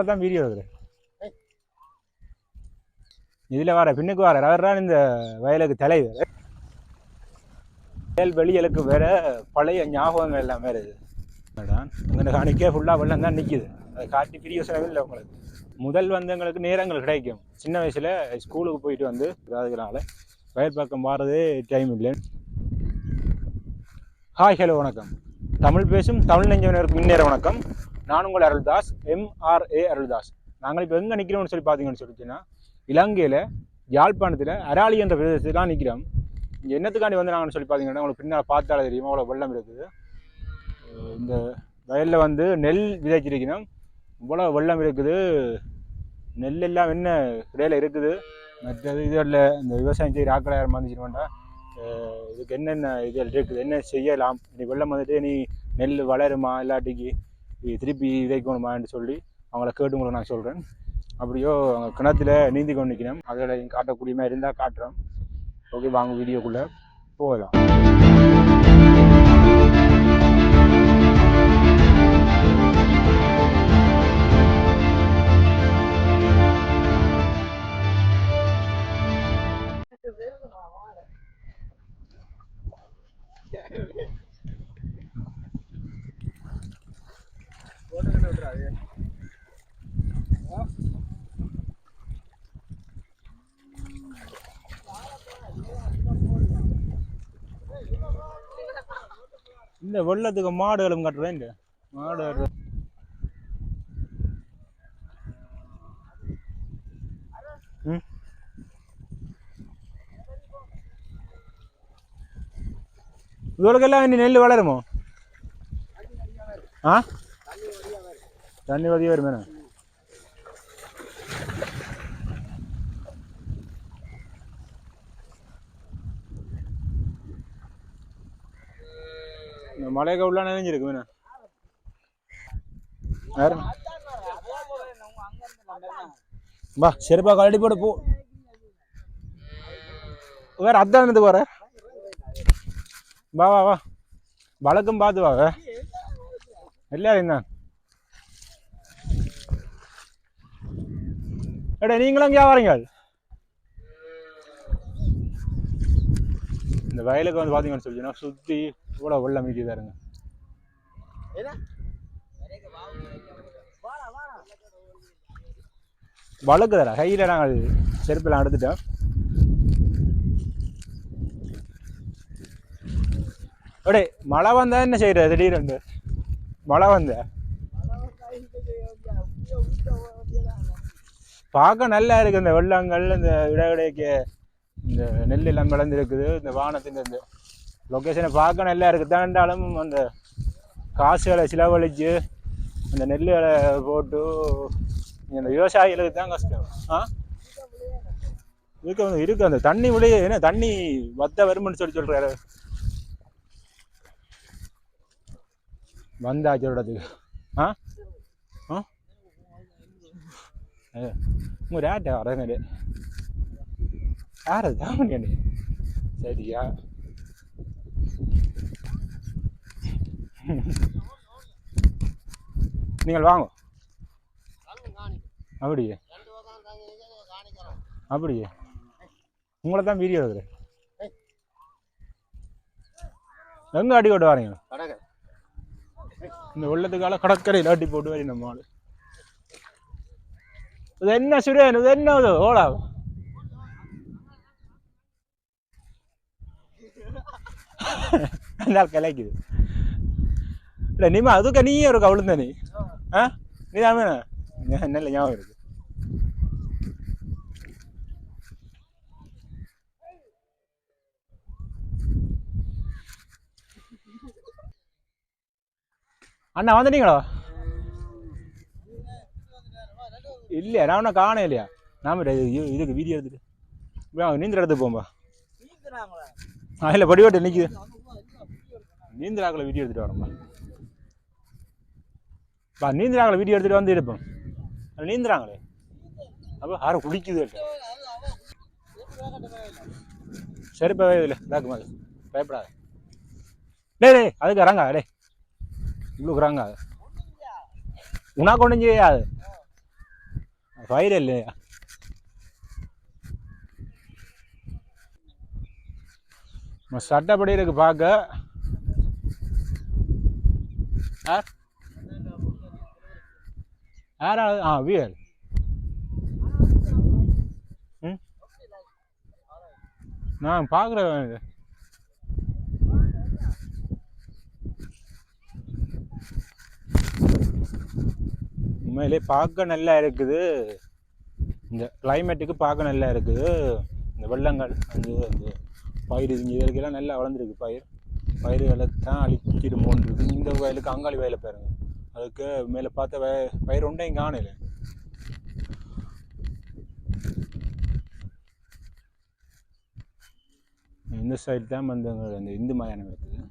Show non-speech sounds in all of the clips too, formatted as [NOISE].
உங்களை தான் வீடியோ இருக்குது இதில் வர பின்னுக்கு வர அவர் தான் இந்த வயலுக்கு தலைவர். வயல் வெளியலுக்கு வேற பழைய ஞாபகங்கள் எல்லாம் வேறு இது. அதான் உங்களை காணிக்க ஃபுல்லாக வெள்ளம் தான் நிற்கிது அதை காட்டி பிரிய இல்லை உங்களுக்கு. முதல் வந்து எங்களுக்கு நேரங்கள் கிடைக்கும். சின்ன வயசில் ஸ்கூலுக்கு போயிட்டு வந்து அதுக்குனால வயல் பக்கம் வாரதே டைம் இல்லை ஹாய் ஹலோ வணக்கம். தமிழ் பேசும் தமிழ் நெஞ்சவனருக்கு முன்னேற வணக்கம். நான் உங்கள் அருள்தாஸ். எம்ஆர்ஏ அருள்தாஸ். நாங்கள் இப்போ எங்கே நிற்கிறோம்னு சொல்லி பார்த்தீங்கன்னு சொல்லிச்சுன்னா இலங்கையில் யாழ்ப்பாணத்தில் அராளி என்ற பிரதேசத்தில் தான் நிற்கிறோம் இங்கே என்னத்துக்காண்டி வந்து நாங்கன்னு சொல்லி பார்த்தீங்கன்னா உங்களுக்கு பின்னால் பார்த்தாலே தெரியுமா அவ்வளோ வெள்ளம் இருக்குது. இந்த வயலில் வந்து நெல் விதைச்சிருக்கணும் இவ்வளோ வெள்ளம் இருக்குது. நெல் எல்லாம் என்ன இடையில இருக்குது? மற்றது இதில் இந்த விவசாயம் செய்கிற ஆக்களை யாரும் வந்துச்சு இதுக்கு என்னென்ன இதில் இருக்குது என்ன செய்யலாம்? நீ வெள்ளம் வந்துட்டு நீ நெல் வளருமா இல்லாட்டிக்கு திருப்பி விதைக்கணுமான்னு சொல்லி அவங்கள கேட்டு உங்களுக்கு நான் சொல்கிறேன் அப்படியோ அவங்க கிணத்துல நீந்தி கொண்டு நிற்கணும் அதில் காட்டக்கூடிய மாதிரி இருந்தால் காட்டுறோம் ஓகே வாங்க வீடியோக்குள்ளே போகலாம். [LAUGHS] இந்த வெள்ளத்துக்கு மாடுகளும் கட்டுறேன் இந்த? மாடு கட்டுறேன். ம்? நெல் வளருமோ? ஆ? தண்ணி வதியாக வருமே இந்த மலை உள்ள நினைஞ்சிருக்கு மீனா வேற வா சரிப்பா கலடி போட்டு போ. வேற அதான் இது போற வா வா வா. வழக்கம் பார்த்து வா வே. எல்லாரும் தான் எடா நீங்களும் வரீங்க இந்த வயலுக்கு வந்து பார்த்தீங்கன்னு சொல்லிச்சுன்னா சுற்றி இவ்வளோ வெள்ளம் மிக்குதா இருங்க வழுக்குதடா கையில் நாங்கள் செருப்பெல்லாம் எடுத்துட்டோம் அடே மழை வந்தா என்ன செய்யற திடீர்னு மழை வந்த பார்க்க நல்லா இருக்கு. இந்த வெள்ளங்கள் இந்த இடையிடைக்கு இந்த நெல் எல்லாம் விளைஞ்சிருக்குது இந்த வானத்தின் இந்த லொக்கேஷனை பார்க்க நல்லா இருக்குது தாண்டாலும் அந்த காசுகளை செலவழித்து அந்த நெல்லுகளை போட்டு இந்த விவசாயிகளுக்கு தான் கஷ்டம். ஆ? இருக்கு வந்து இருக்கு. அந்த தண்ணி விளைய என்ன தண்ணி வத்த வரும்னு சொல்லி சொல்கிறாரு வந்தாச்சு விடத்துக்கு ஆ? வரங்க யார் அது தாமணி சரியா? நீங்கள் வாங்க. அப்படியே. அப்படியே. உங்களை தான் வீடியோ எடுக்கிறேன். எங்க அடி கொண்டு வரீங்க இந்த வெள்ளத்துக்கால கடற்கரையில் அடி போட்டு வரி நம்ம ஆளு. இது என்ன சுரேன் இது என்ன இது ஓலா அந்த ஆள் கலைக்குது இல்லை நீமா அதுக்கு நீயே இருக்கு அவளும் தானே ஆ நீ தாமே நல்ல ஞாபகம் இருக்கு அண்ணா வந்துட்டீங்களோ இல்லையா? நான் ஒன்றும் காணே இல்லையா? நாம இது- இது- இதுக்கு வீடியோ எடுத்துட்டு. நீந்திர இடத்துக்கு போம்பா ஆ இல்லை படிவட்டு நிற்குது நீந்திராக்கில் வீடியோ எடுத்துட்டு வரோம்பா பா நீந்திராக்கில் வீடியோ எடுத்துட்டு வந்து இருப்போம் நீந்துறாங்களே. அப்போ யாரும் குடிக்குது இல்லை சரிப்பா இதில் இதாக்கு மாதிரி பயப்படாத. டேய் டேய் அதுக்கு இறங்கா டேய். இவ்வளோக்குறாங்க உனக்கு ஒன்றும் செய்யாது. ஃபைர் இல்லையா? நம்ம சட்டப்படி இருக்கு பார்க்க. யாராவது ஆ வியல். ம்? நான் பார்க்குறேன் உண்மையிலே பார்க்க நல்லா இருக்குது. இந்த கிளைமேட்டுக்கு பார்க்க நல்லா இருக்குது. இந்த வெள்ளங்கள் வந்து அந்த பயிர் இங்கே இதற்கெல்லாம் நல்லா வளர்ந்துருக்கு. பயிர் பயிர்களை தான் அழிச்சிடுமோன்னு இருக்குது இந்த வயலுக்கு அங்காளி வயலை பாருங்க. அதுக்கு மேலே பார்த்த வய பயிர் ஒன்றையும் காணல. இந்த சைடு தான் வந்து இந்த அந்த இந்து மயானம் இருக்குது.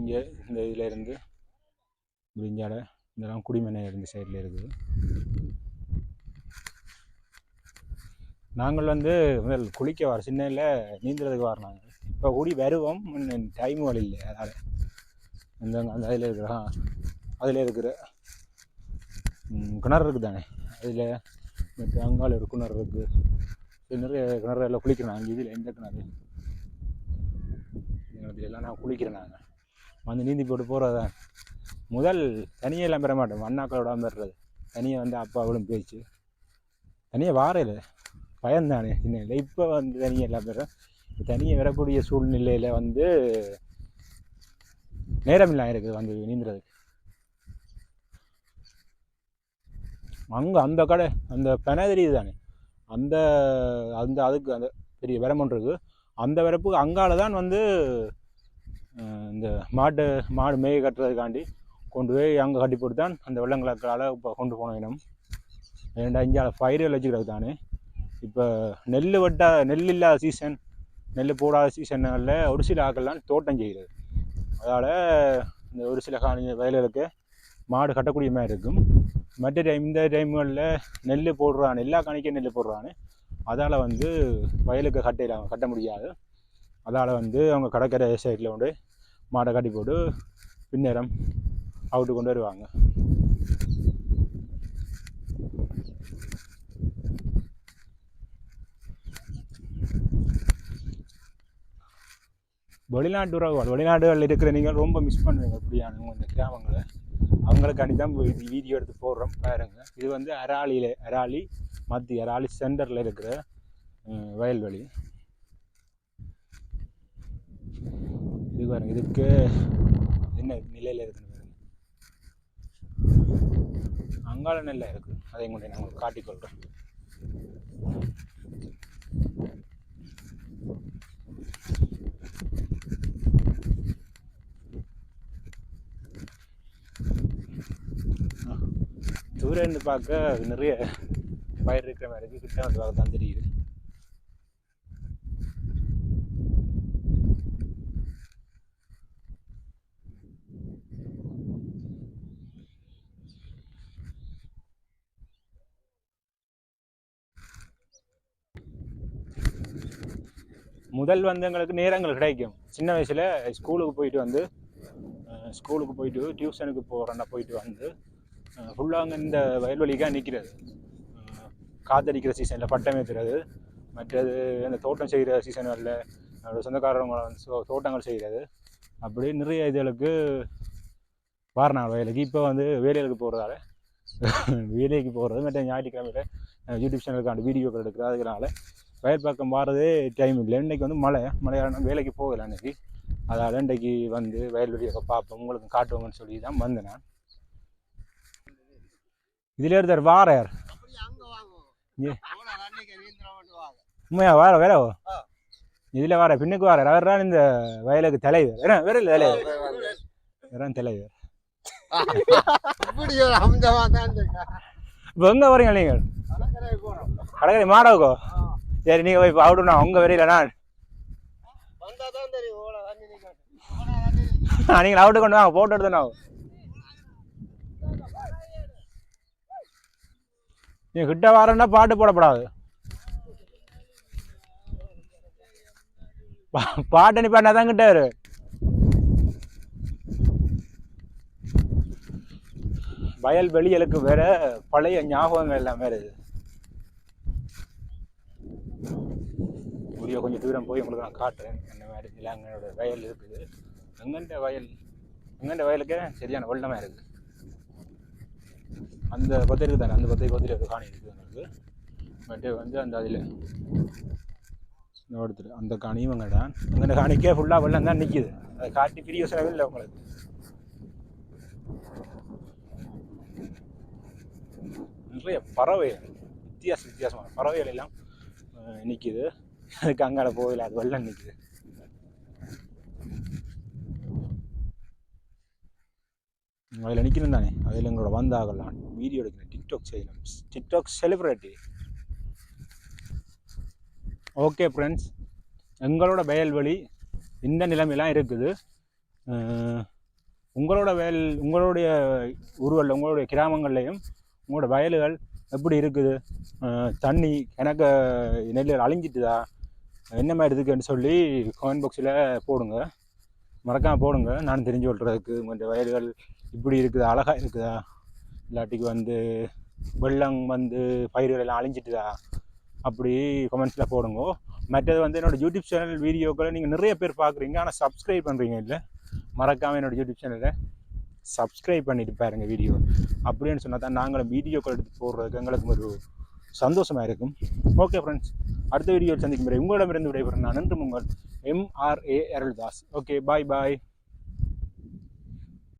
இங்கே இந்த இதில் இருந்து முடிஞ்சாட இதெல்லாம் குடிமனை இருந்த சைடில் இருக்குது. நாங்கள் வந்து முதல் குளிக்க வர சின்னையில் நீந்துறதுக்கு வரனாங்க இப்போ கூடி வருவோம். டைம் வழி இல்லை. அதனால் அந்த அந்த அதில் இருக்கிற அதில் இருக்கிற கிணறு இருக்குது தானே. அதில் மற்ற அங்கால ஒரு கிணறு இருக்குது நிறைய கிணறு எல்லாம் குளிக்கிறேன் அங்கே இதில் எந்த கிணறு? எல்லாம் நான் குளிக்கிறேன் நாங்கள் வந்து நீந்தி போட்டு போகிறதா முதல் தனியாக எல்லாம் பெற மாட்டோம். அண்ணாக்களோட பெறுறது. தனியாக வந்து அப்பாவோடும் பேச்சு. தனியாக வாரையில் பயந்தானே சின்ன இல்லை இப்போ வந்து தனியாக எல்லாம் பெறேன் தனியாக வரக்கூடிய சூழ்நிலையில் வந்து நேரம் இல்லாம இருக்குது. வந்து நீந்துறதுக்கு அங்கே அந்த கடை அந்த பெனை தெரியுது தானே. அந்த அந்த அதுக்கு அந்த பெரிய விரமம் இருக்குது. அந்த விரப்புக்கு அங்கால தான் வந்து இந்த மாட்டு மாடு மேய கட்டுறதுக்காண்டி கொண்டு போய் அங்கே கட்டி போட்டு தான் அந்த வெள்ளங்களால் இப்போ கொண்டு போன இனம் ரெண்டு அஞ்சால பயிர்கள் வச்சுக்கிறது தானே. இப்போ நெல் வெட்டா நெல் இல்லாத சீசன் நெல் போடாத சீசனில் ஒரு சில ஆக்கள்லாம் தோட்டம் செய்கிறது. அதால் இந்த ஒரு சில கா வயல்களுக்கு மாடு கட்டக்கூடிய மாதிரி இருக்கும். மற்ற டைம் இந்த டைம்களில் நெல் போடுறான் எல்லா கணிக்கும் நெல் போடுறான்னு அதால் வந்து வயலுக்கு கட்டிடலாம் கட்ட முடியாது. அதால் வந்து அவங்க கடற்கரை சைடில் கொண்டு மாடை கட்டி போட்டு பின்னேரம் அவுட்டு கொண்டு வருவாங்க வெளிநாட்டு உறவுகள் வெளிநாடுகளில் இருக்கிற நீங்கள் ரொம்ப மிஸ் பண்ணுவீங்க அப்படியான இந்த கிராமங்களை. அவங்களுக்காண்டி தான் போய் வீடியோ எடுத்து போடுறோம் பாருங்க. இது வந்து அராலியில் அராலி மத்திய அராலி சென்டரில் இருக்கிற வயல்வெளி. இது பாருங்க இதுக்கு என்ன நிலையில் இருக்குது பாருங்க அங்காள நெல்லை இருக்குது அதை கொண்டு நான் உங்களுக்கு காட்டிக்கொள்கிறேன் தூரம் இருந்து பார்க்க நிறைய பயிர் இருக்கிற மாதிரி இருக்குது கிட்ட வந்து பார்க்க தான் தெரியும். முதல் வந்து எங்களுக்கு நேரங்கள் கிடைக்கும். சின்ன வயசில் ஸ்கூலுக்கு போயிட்டு வந்து ஸ்கூலுக்கு போயிட்டு டியூஷனுக்கு போகிறேன்னா போயிட்டு வந்து ஃபுல்லாக அங்கே இந்த வயல்வெளிக்காக நிற்கிறது காத்தடிக்கிற சீசனில் பட்டம் ஏற்றுறது மற்றது அந்த தோட்டம் செய்கிற சீசன்களில் சொந்தக்காரவங்க வந்து தோட்டங்கள் செய்கிறது அப்படி நிறைய இதுகளுக்கு வாரணாள் வயலுக்கு. இப்போ வந்து வேலைகளுக்கு போகிறதால வேலைக்கு போகிறது மற்ற ஞாயிற்றுக்கிழமையில் யூடியூப் சேனலுக்கான வீடியோக்கள் எடுக்கிறது வயல் பக்கம் வாரதே டைம் இல்லை. இன்றைக்கி வந்து மழை. மழையான வேலைக்கு போகலை அன்றைக்கி அதால் இன்றைக்கி வந்து வயல்வெளியை பார்ப்போம். உங்களுக்கு காட்டுவோங்கன்னு சொல்லி தான் வந்தேன் நான். இதில் இருந்தார் வாரார். உண்மையா வார வேற. இதில் வார பின்னுக்கு வார. அவர் தான் இந்த வயலுக்கு தலைவர். வேற வேற இல்லை தலைவர். வேற தலைவர். இப்போ எங்கே வரீங்க நீங்கள் கடற்கரை மாடவுக்கோ சரி நீங்கள் போய் அவுடும் நான் உங்கள் வரையில நான் நீங்கள் அவுட்டு கொண்டு வாங்க போட்டோ எடுத்து நான் நீ கிட்ட வரேன்னா பாட்டு போடப்படாது. பா- பாட்டு நீ பண்ணா தான் கிட்ட வரு வயல் வெளியலுக்கு வேற பழைய ஞாபகங்கள் எல்லாம் வேற வீடியோ கொஞ்சம் தூரம் போய் உங்களுக்கு நான் காட்டுறேன். அந்த மாதிரி இளங்கனோட வயல் இருக்குது. எங்கண்ட வயல்? எங்கண்ட வயலுக்கே சரியான வெள்ளமாக இருக்குது அந்த பத்தை இருக்குது தானே அந்த பத்தை பத்திரி ஒரு காணி இருக்குது எங்களுக்கு பட் வந்து அந்த அதில். இடத்துல அந்த காணியும் அங்கே தான் அங்கே காணிக்கே ஃபுல்லாக வெள்ளம் தான் நிற்கிது அதை காட்டி பிரிய செலவு இல்லை உங்களுக்கு. நிறைய பறவைகள் வித்தியாச வித்தியாசமான பறவைகள் எல்லாம் நிற்கிது அதுக்கு அங்கால போகல அது வெள்ளம் நிற்கிது அதில் நிற்கணும் தானே. அதில் எங்களோட வந்தாகலாம் வீடியோ எடுக்கணும் டிக்டாக் செய்யணும் டிக்டாக் செலிப்ரிட்டி ஓகே ஃப்ரெண்ட்ஸ் எங்களோட வயல்வெளி இந்த நிலைமையெல்லாம் இருக்குது. உங்களோட வயல் உங்களுடைய ஊர்களில் உங்களுடைய கிராமங்கள்லையும் உங்களோட வயல்கள் எப்படி இருக்குது? தண்ணி எனக்கு நெல் அழிஞ்சிட்டுதா? என்ன மாதிரி இருக்குன்னு சொல்லி கமெண்ட் பாக்ஸில் போடுங்க. மறக்காமல் போடுங்க. நான் தெரிஞ்சு கொள்றதுக்கு கொஞ்சம் வயல்கள் இப்படி இருக்குதா? அழகாக இருக்குதா? இல்லாட்டிக்கு வந்து வெள்ளம் வந்து பயிர்கள் எல்லாம் அழிஞ்சிட்டுதா? அப்படி கமெண்ட்ஸில் போடுங்க. மற்றது வந்து என்னோட யூடியூப் சேனல் வீடியோக்களை நீங்கள் நிறைய பேர் பார்க்குறீங்க. ஆனால் சப்ஸ்கிரைப் பண்ணுறீங்க இல்லை? மறக்காமல் என்னோட யூடியூப் சேனலை சப்ஸ்கிரைப் பண்ணிட்டு பாருங்கள் வீடியோ அப்படின்னு சொன்னால் தான் நாங்களும் வீடியோக்கள் எடுத்து போடுறதுக்கு எங்களுக்கு ஒரு சந்தோஷமாக இருக்கும். ஓகே ஃப்ரெண்ட்ஸ் அடுத்த வீடியோவில் சந்திக்கும் முறை உங்களிடமிருந்து விடைபெறும் நான் நன்றி உங்கள் MRA Aruldas okay bye bye